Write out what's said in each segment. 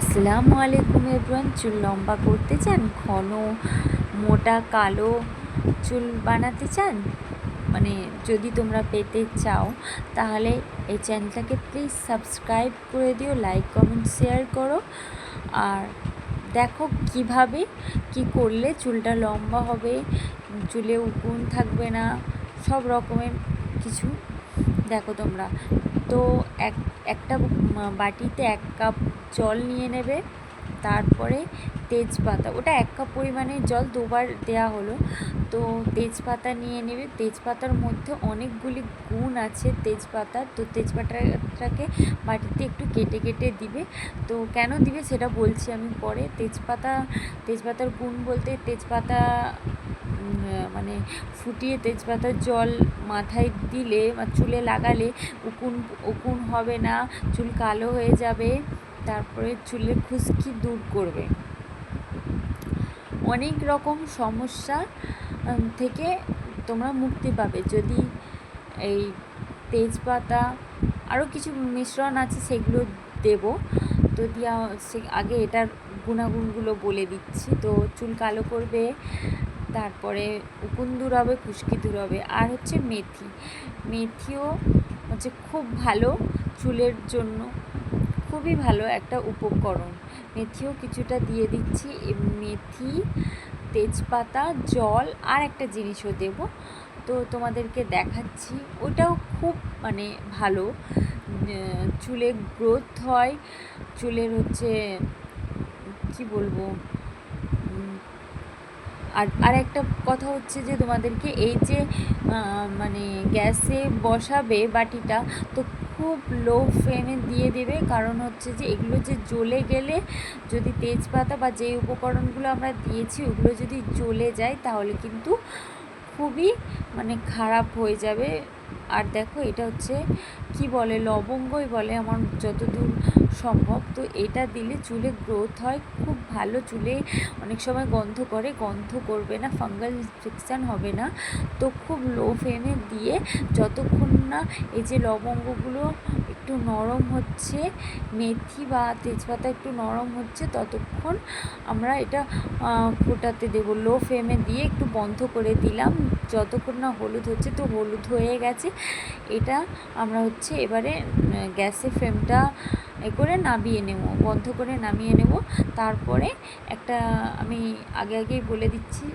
আসসালামু আলাইকুম এভরিওয়ান চুল লম্বা করতে চান? ঘন, মোটা, কালো চুল বানাতে চান? মানে যদি তোমরা পেতে চাও, তাহলে এই চ্যানেলটাকে প্লিজ সাবস্ক্রাইব করে দিও লাইক কমেন্ট শেয়ার করো। আর দেখো কীভাবে কি করলে চুলটা লম্বা হবে, চুলে উকুন থাকবে না, সব রকমের কিছু দেখো তোমরা। তো এক একটা বাটিতে এক কাপ জল নিয়ে নেবে। তারপরে তেজপাতা, ওটা এক কাপ পরিমাণে জল দুবার দেয়া হলো। তো তেজপাতা নিয়ে নেবে। তেজপাতার মধ্যে অনেকগুলি গুণ আছে তেজপাতার তো তেজপাতাটাকে বাটিতে একটু কেটে কেটে দিবে। তো কেন দিবে সেটা বলছি আমি পরে। তেজপাতা, তেজপাতার গুণ বলতে তেজপাতা মানে ফুটিয়ে তেজপাতার জল মাথায় দিলে বা চুলে লাগালে উকুন উকুন হবে না, চুল কালো হয়ে যাবে। তারপরে চুলের খুশকি দূর করবে। অনেক রকম সমস্যা থেকে তোমরা মুক্তি পাবে। যদি এই তেজপাতা আরও কিছু মিশ্রণ আছে সেগুলো দেবো। তো দিয়া আগে এটার গুণাগুণগুলো বলে দিচ্ছি। তো চুল কালো করবে, তারপরে উকুন দূর হবে খুশকি দূর হবে আর হচ্ছে মেথি। মেথিও হচ্ছে খুব ভালো চুলের জন্য। খুবই ভালো একটা উপকরণ। মেথিও কিছুটা দিয়ে দিচ্ছি। মেথি, তেজপাতা, জল আর একটা জিনিসও দেব। তো তোমাদেরকে দেখাচ্ছি। ওটাও খুব মানে ভালো। চুলে গ্রোথ হয়। চুলের হচ্ছে, কি বলব? আর আর একটা কথা হচ্ছে যে তোমাদেরকে এই যে মানে গ্যাসে বসাবে বাটিটা, তো খুব লো ফ্লেমে দিয়ে দেবে। কারণ হচ্ছে যে এগুলো যে জ্বলে গেলে যদি তেজপাতা বা যে উপকরণগুলো আমরা দিয়েছি, ওগুলো যদি জ্বলে যায়, তাহলে কিন্তু খুবই মানে খারাপ হয়ে যাবে। আর দেখো এটা হচ্ছে, কি বলে, লবঙ্গই বলে আমার যতদূর সম্ভব। তো এটা দিলে চুলে গ্রোথ হয়, খুব ভালো চুলে অনেক সময় গন্ধ করে, গন্ধ করবে না ফাঙ্গাল ইনফেকশান হবে না। তো খুব লো ফ্লেমে দিয়ে যতক্ষণ না এই যে লবঙ্গগুলো একটু নরম হচ্ছে, মেথি বা তেজপাতা একটু নরম হচ্ছে, ততক্ষণ আমরা এটা ফোটাতে দেবো। লো ফ্লেমে দিয়ে একটু বন্ধ করে দিলাম। যতক্ষণ না হলুদ হচ্ছে, তো হলুদ হয়ে গেছে। এটা আমরা হচ্ছে এবারে গ্যাসের ফ্লেমটা এ করে নামিয়ে নেব, বন্ধ করে নামিয়ে নেব। তারপরে একটা, আমি আগে আগেই বলে দিচ্ছি,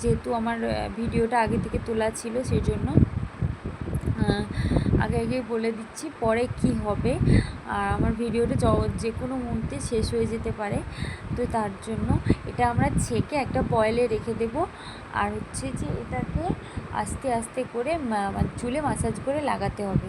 যেহেতু আমার ভিডিওটা আগে থেকে তোলা ছিল সেই জন্য আগে আগে বলে দিচ্ছি, পরে কি হবে। আর আমার ভিডিওটা যে কোনো মুহূর্তে শেষ হয়ে যেতে পারে। তো তার জন্য এটা আমরা ছেঁকে একটা বয়েলে রেখে দেব। আর হচ্ছে যে এটাকে আস্তে আস্তে করে চুলে মাসাজ করে লাগাতে হবে।